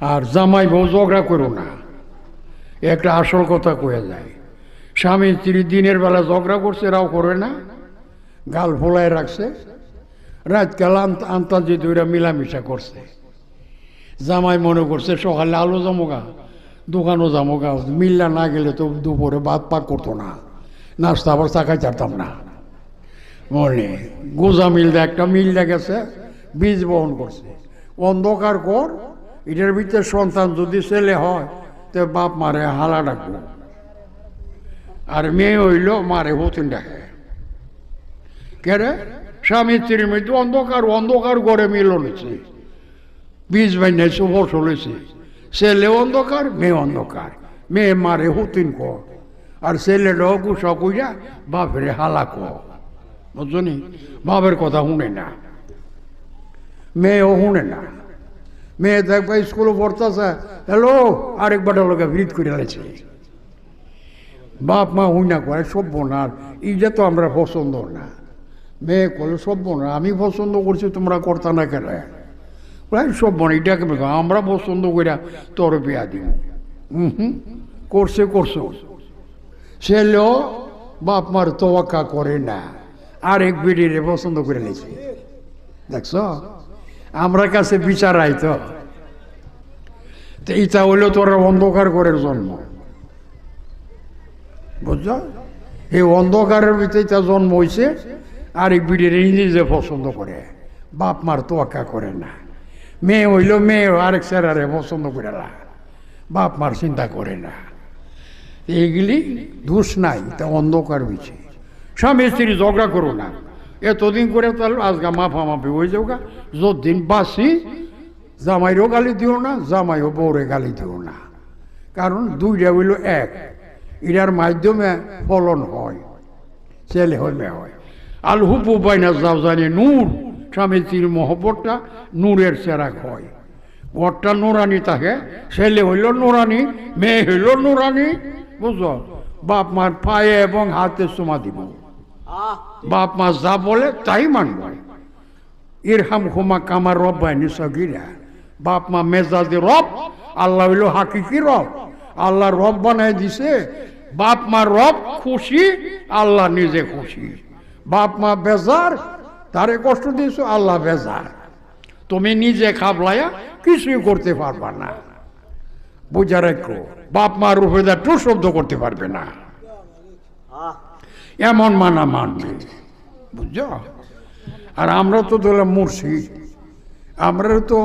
আর জামাই বউ ঝগড়া করো না। একটা আসল কথা কয়ে যায়, স্বামী স্ত্রী দিনের বেলা ঝগড়া করছে, এরাও করে না। গাল ফোলায় রাখছে, রাতকাল আন্তাজি দুইরা মিলামিশা করছে। জামাই মনে করছে, সকালে আলো জামোগা, দোকানও জামোগা, মিল্লা না গেলে তো দুপুরে ভাত পাক করতো না, নাস্তা আবার চাকাই চারতাম না। মনে, গোজা মিলদা একটা মিলদা গেছে, বীজ বহন করছে। অন্ধকার কর এটার ভিতরে সন্তান যদি ছেলে হয়, তো বাপ মারে হালা ডাকবো। আর মেয়ে হইল মারে হতেন ডাকে। কেরে স্বামী স্ত্রীর মধ্যে অন্ধকার অন্ধকার করে মিলনেছে বীজ বানিয়েছে ফসল হয়েছে ছেলে অন্ধকার, মেয়ে অন্ধকার। মেয়ে মারে হতিন কর আর ছেলেটাও গুসা কইরা বাপের হালা কর বুঝলি বাপের কথা শুনে না। মেয়েও শুনে না। মেয়ে দেখবা স্কুলে পড়তেছে। হ্যালো আরেকবার লোকে ভিড় করে লাগছে বাপ, মা হুইনা করে, সভ্য না। এইটা তো আমরা পছন্দ না। মেয়ে করলে সভ্য না। আমি পছন্দ করছি, তোমরা করতা না কেন? প্রায় সভ্য না এটাকে আমরা পছন্দ কইরা তোর বিয়া দিব। হুম, করছে, করছ। ছেলেও বাপ, মার তোয়াক্কা করে না। আরেক বিড়িরে পছন্দ করে নিয়েছে। দেখছ? আমরা কাছে বিচার আইতো। তো ইটা হইল তোরা অন্ধকার করে জন্ম বুঝছ? এই অন্ধকারের ভিতরে তা জন্ম হয়েছে আর এই বিড়ির নিজে পছন্দ করে, বাপ মার তোয়াক্কা করে না। মেয়ে হইল মেয়ে, আরেক স্যারারে পছন্দ করে না। বাপ মার চিন্তা করে না। এইগুলি দোষ নাই তা অন্ধকার হয়েছে স্বামী স্ত্রী ঝগড়া করো না। এতদিন করে তাহলে আজকে মাফা মাফি হয়ে যাও গা যতদিন বাসি জামাইরও গালি দিও না, জামাইও বউরে গালি দিও না। কারণ দুইটা হইল এক। এটার মাধ্যমে ফলন হয়, ছেলে মেয়ে হয়। আল হুপু বাইনা যাও জানি নূর স্বামী স্ত্রীর মহব্বতটা নূরের চেরাক হয়। ঘরটা নোরানি থাকে ছেলে হইল নোরানি, মেয়ে হইল নোরানি বুঝো বাপ মার পায়ে এবং হাতে চুমা দিব। বাপ মা যা বলে তাই মানব। ইরহাম হুমা কামার রব বাইনি সগিরা। বাপ, মা মেজাদি রব, আল্লাহ হইল হাকিকি রব। আল্লাহ রব বানাই দিছে, বাপ, মা, রব খুশি, আল্লাহ নিজে খুশি। বাপ, মা, বেজার, তারে কষ্ট দিয়েছ, আল্লাহ বেজার। তুমি নিজে খাবলায়া কিছুই করতে পারবা না। বুঝা রাখো, বাপ মার রূপে টু শব্দ করতে পারবে না। এমন মানা মানবে। বুঝছ? আর আমরা তো ধরলাম মুর্শিদ। আমরা তো